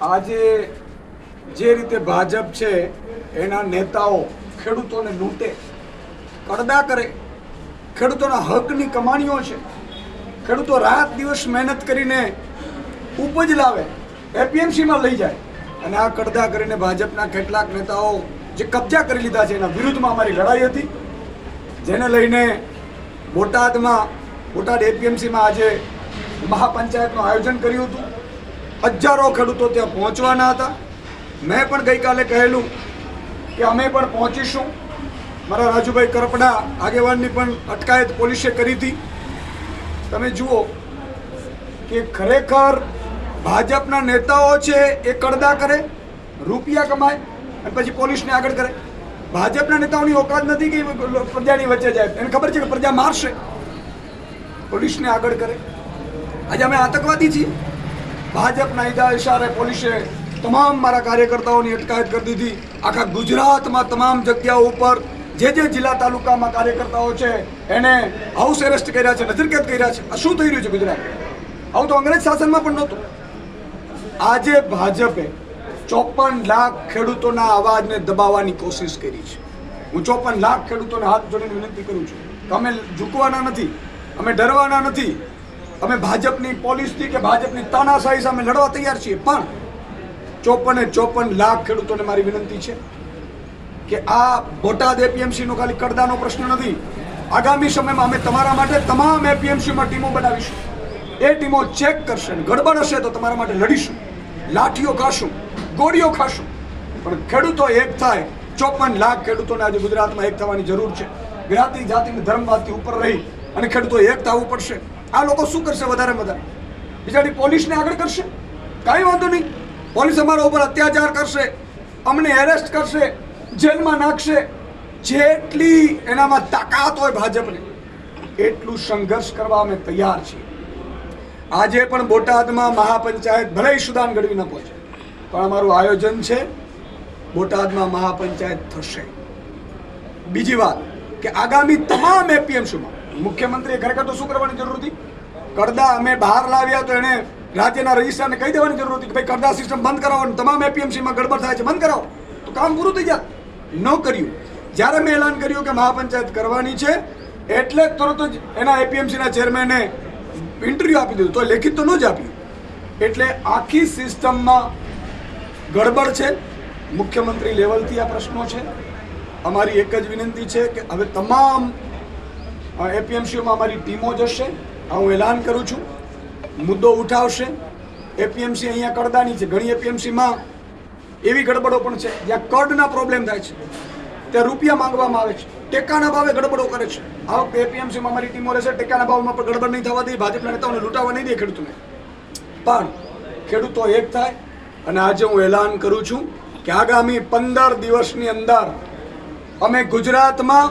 આજે જે રીતે ભાજપ છે, એના નેતાઓ ખેડૂતોને લૂંટે કડદા કરે. ખેડૂતોના હકની કમાણીઓ છે. ખેડૂતો રાત દિવસ મહેનત કરીને ઉપજ લાવે, એપીએમસીમાં લઈ જાય. અને આ કડદા કરીને ભાજપના કેટલાક નેતાઓ જે કબજા કરી લીધા છે, એના વિરુદ્ધમાં અમારી લડાઈ હતી. જેને લઈને બોટાદમાં, બોટાદ એપીએમસીમાં આજે મહાપંચાયતનું આયોજન કર્યું હતું. હજારો ખેડૂતો ત્યાં પહોંચવાના હતા. મેં પણ ગઈકાલે કહેલું કે અમે પણ પહોંચીશું. મારા રાજુભાઈ કરપડા આગેવાનની પણ અટકાયત પોલીસે કરી હતી. તમે જુઓ કે ખરેખર ભાજપના નેતાઓ છે એ કડદા કરે, રૂપિયા કમાય અને પછી પોલીસને આગળ કરે. ભાજપના નેતાઓની ઓકાત નથી કે પ્રજાની વચ્ચે જાય. એને ખબર છે કે પ્રજા મારશે. પોલીસને આગળ કરે. આજે અમે આતંકવાદી છીએ. ભાજપના ઈદા ઇશારે પોલીસે તમામ મારા કાર્યકર્તાઓની અટકાયત કરી દીધી. આખા ગુજરાતમાં તમામ જગ્યાઓ ઉપર જે જે જિલ્લા તાલુકામાં કાર્યકર્તાઓ છે, એને હાઉસ એરેસ્ટ કર્યા છે, નજરકેદ કર્યા છે. શું થઈ રહ્યું છે ગુજરાત? આવું તો અંગ્રેજ શાસનમાં પણ નહોતું. આજે ભાજપે ચોપન લાખ ખેડૂતોના અવાજને દબાવવાની કોશિશ કરી છે. હું ચોપન લાખ ખેડૂતોને હાથ જોડીને વિનંતી કરું છું. કે અમે ઝૂકવાના નથી, અમે ડરવાના નથી. અમે ભાજપની પોલીસથી કે ભાજપની તાનાશાહી સામે લડવા તૈયાર છીએ, પણ ચોપને ચોપન લાખ ખેડૂતોને મારી વિનંતી છે કે આ બોટાદ એપીએમસીનો ખાલી કડદાનો પ્રશ્ન નથી. આગામી સમયમાં અમે તમારા માટે તમામ એપીએમસીમાં ટીમો બનાવીશું. એ ટીમો ચેક કરશે ગડબડ હશે તો તમારા માટે લડીશું. લાઠીઓ ખાશું, ગોળીઓ ખાશું. પણ ખેડૂતો એક થાય, ચોપન લાખ ખેડૂતોને આજે ગુજરાતમાં એક થવાની જરૂર છે. જ્ઞાતિ જાતિ અને ધર્મવાદથી ઉપર રહી અને ખેડૂતો એક થવું પડશે. આ લોકો શું કરશે વધારે વધારે બિચારી પોલીસને આગળ કરશે? કાંઈ વાંધો નહીં. પોલીસ અમારા ઉપર અત્યાચાર કરશે, અમને એરેસ્ટ કરશે, જેલમાં નાખશે, જેટલી એનામાં તાકાત હોય ભાજપને, એટલું સંઘર્ષ કરવા અમે તૈયાર છીએ. આજે પણ બોટાદમાં મહાપંચાયત ભલે સુદાન ગઢવી ન પહોંચે, પણ અમારું આયોજન છે, બોટાદમાં મહાપંચાયત થશે. બીજી વાત કે આગામી તમામ એપીએમસીમાં મુખ્યમંત્રીએ ખરેખર તો શું કરવાની જરૂર હતી? કડદા અમે બહાર લાવ્યા તો એણે રાજ્યના રજિસ્ટ્રારને કહી દેવાની જરૂર હતી કે ભાઈ કડદા સિસ્ટમ બંધ કરાવો અને તમામ એપીએમસીમાં ગડબડ થાય છે, બંધ કરાવો. તો કામ પૂરું થઈ જાય ન કર્યું. જ્યારે મેં એલાન કર્યું કે મહાપંચાયત કરવાની છે, એટલે તરત જ એના એપીએમસીના ચેરમેને ઇન્ટરવ્યૂ આપી દીધું. તો લેખિત તો ન જ આપ્યું. એટલે આખી સિસ્ટમમાં ગડબડ છે. મુખ્યમંત્રી લેવલથી આ પ્રશ્નો છે. અમારી એક જ વિનંતી છે કે હવે તમામ એપીએમસીઓમાં અમારી ટીમો જશે. હું એલાન કરું છું. મુદ્દો ઉઠાવશે. એપીએમસી અહીંયા કડદાની છે. ઘણી એપીએમસીમાં એવી ગડબડો પણ છે, જ્યાં કડના પ્રોબ્લેમ થાય છે. ત્યાં રૂપિયા માંગવામાં આવે છે. ટેકાના ભાવે ગડબડો કરે છે. આ એપીએમસીમાં અમારી ટીમો રહેશે. ટેકાના ભાવમાં પણ ગડબડ નહીં થવા દે. ભાજપના નેતાઓને લૂંટાવા નહીં દે ખેડૂતોને. પણ ખેડૂતો એક થાય, અને આજે હું એલાન કરું છું કે આગામી પંદર દિવસની અંદર અમે ગુજરાતમાં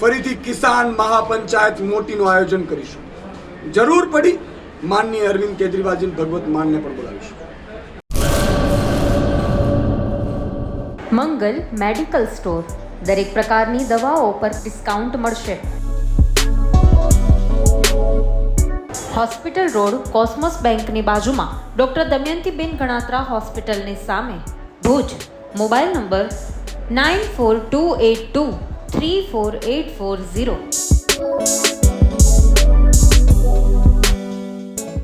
ફરીથી કિસાન મહાપંચાયત મોટીનું આયોજન કરીશું. જરૂર પડી માનની અરવિંદ કેજરીવાલજી ભગવત માનને પણ બોલાવીશું. Mangal medical store. દરેક પ્રકારની દવાઓ પર ડિસ્કાઉન્ટ મળશે. હોસ્પિટલ રોડ કોસ્મોસ બેંકની બાજુમાં ડૉક્ટર દમયંતીબેન ગણાત્રા હોસ્પિટલની સામે. Bhuj, mobile number nine four two eight two three four eight four zero.